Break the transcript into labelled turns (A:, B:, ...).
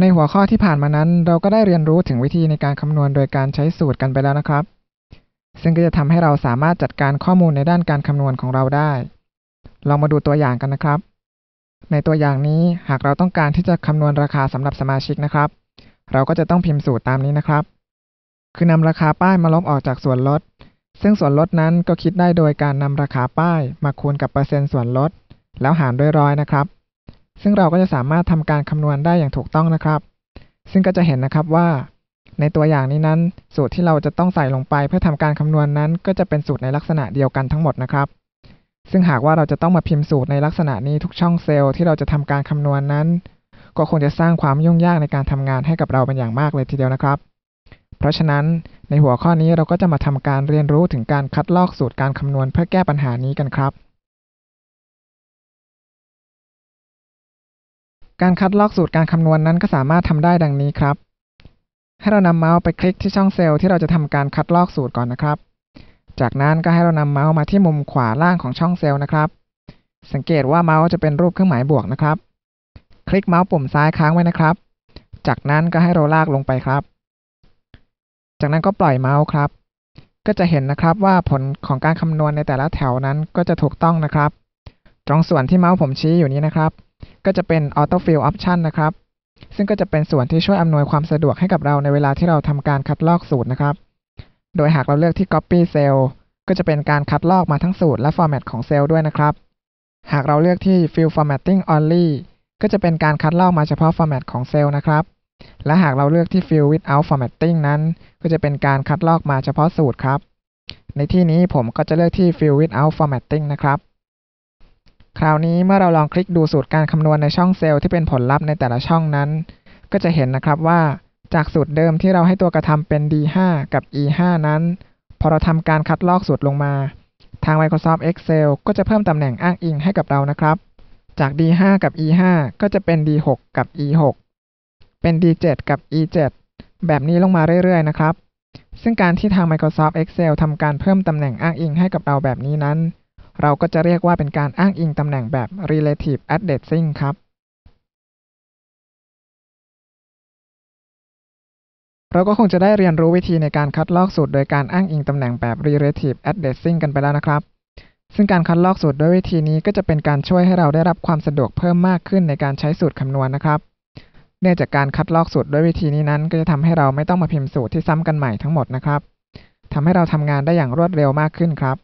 A: ในหัวข้อที่ผ่านมานั้น เราก็ได้เรียนรู้ถึงวิธีในการคำนวณโดยการใช้สูตรกันไปแล้วนะครับ ซึ่งก็จะทำให้เราสามารถจัดการข้อมูลในด้านการคำนวณของเราได้ ลองมาดูตัวอย่างกันนะครับ ในตัวอย่างนี้หากเราต้องการที่จะคำนวณราคาสำหรับสมาชิกนะครับ เราก็จะต้องพิมพ์สูตรตามนี้นะครับ คือนำราคาป้ายมาลบออกจากส่วนลด ซึ่งส่วนลดนั้นก็คิดได้โดยการนำราคาป้ายมาคูณกับเปอร์เซ็นต์ส่วนลด แล้วหารด้วยร้อยนะครับ ซึ่งเราก็จะสามารถทำการคำนวณได้อย่างถูกต้องนะครับ ซึ่งก็จะเห็นนะครับว่า ในตัวอย่างนี้นั้น สูตรที่เราจะต้องใส่ลงไป เพื่อทำการคำนวณนั้น ก็จะเป็นสูตรในลักษณะเดียวกันทั้งหมดนะครับ ซึ่งหากว่าเราจะต้องมาพิมพ์สูตรในลักษณะนี้ทุกช่องเซลล์ที่เราจะทำการคำนวณนั้น ก็คงจะสร้างความยุ่งยากในการทำงานให้กับเราเป็นอย่างมากเลยทีเดียวนะครับ เพราะฉะนั้นในหัวข้อนี้เราก็จะมาทำการเรียนรู้ถึงการคัดลอกสูตรการคำนวณเพื่อแก้ปัญหานี้กันครับ การคัดลอกสูตรการคำนวณนั้นก็สามารถทำได้ดังนี้ครับ ให้เรานำเมาส์ไปคลิกที่ช่องเซลล์ที่เราจะทำการคัดลอกสูตรก่อนนะครับ จากนั้นก็ให้เรานำเมาส์มาที่มุมขวาล่างของช่องเซลล์นะครับ สังเกตว่าเมาส์จะเป็นรูปเครื่องหมายบวกนะครับ คลิกเมาส์ปุ่มซ้ายค้างไว้นะครับ จากนั้นก็ให้เราลากลงไปครับ จากนั้นก็ปล่อยเมาส์ครับ ก็จะเห็นนะครับว่าผลของการคำนวณในแต่ละแถวนั้นก็จะถูกต้องนะครับ ตรงส่วนที่เมาส์ผมชี้อยู่นี้นะครับ ก็จะเป็น Auto Fill Option นะครับ ซึ่งก็จะเป็นส่วนที่ช่วยอำนวยความสะดวกให้กับเราในเวลาที่เราทำการคัดลอกสูตรนะครับ โดยหากเราเลือกที่ Copy Cell ก็จะเป็นการคัดลอกมาทั้งสูตรและ Format ของเซลล์ด้วยนะครับ หากเราเลือกที่ Fill Formatting Only ก็จะเป็นการคัดลอกมาเฉพาะ Format ของเซลล์นะครับ และหากเราเลือกที่ Fill Without Formatting นั้น ก็จะเป็นการคัดลอกมาเฉพาะสูตรครับ ในที่นี้ผมก็จะเลือกที่ Fill Without Formatting นะครับ คราวนี้เมื่อเราลองคลิกดูสูตรการคำนวณในช่องเซลล์ที่เป็นผลลัพธ์ในแต่ละช่องนั้น ก็จะเห็นนะครับว่าจากสูตรเดิมที่เราให้ตัวกระทำเป็น D5 กับ E5 นั้น พอเราทำการคัดลอกสูตรลงมา ทาง Microsoft Excel ก็จะเพิ่มตำแหน่งอ้างอิงให้กับเรานะครับ จาก D5 กับ E5 ก็จะเป็น D6 กับ E6 เป็น D7 กับ E7 แบบนี้ลงมาเรื่อยๆนะครับ ซึ่งการที่ทาง Microsoft Excel ทำการเพิ่มตำแหน่งอ้างอิงให้กับเราแบบนี้นั้น เราก็จะเรียกว่าเป็นการอ้างอิงตำแหน่งแบบ relative addressing ครับเราก็คงจะได้เรียนรู้วิธีในการคัดลอกสูตรโดยการอ้างอิงตำแหน่งแบบ relative addressing กันไปแล้วนะครับ ซึ่งการคัดลอกสูตรด้วยวิธีนี้ก็จะเป็นการช่วยให้เราได้รับความสะดวกเพิ่มมากขึ้นในการใช้สูตรคำนวณนะครับ เนื่องจากการคัดลอกสูตรด้วยวิธีนี้นั้น ก็จะทำให้เราไม่ต้องมาพิมพ์สูตรที่ซ้ำกันใหม่ทั้งหมดนะครับทำให้เราทำงานได้อย่างรวดเร็วมากขึ้นครับ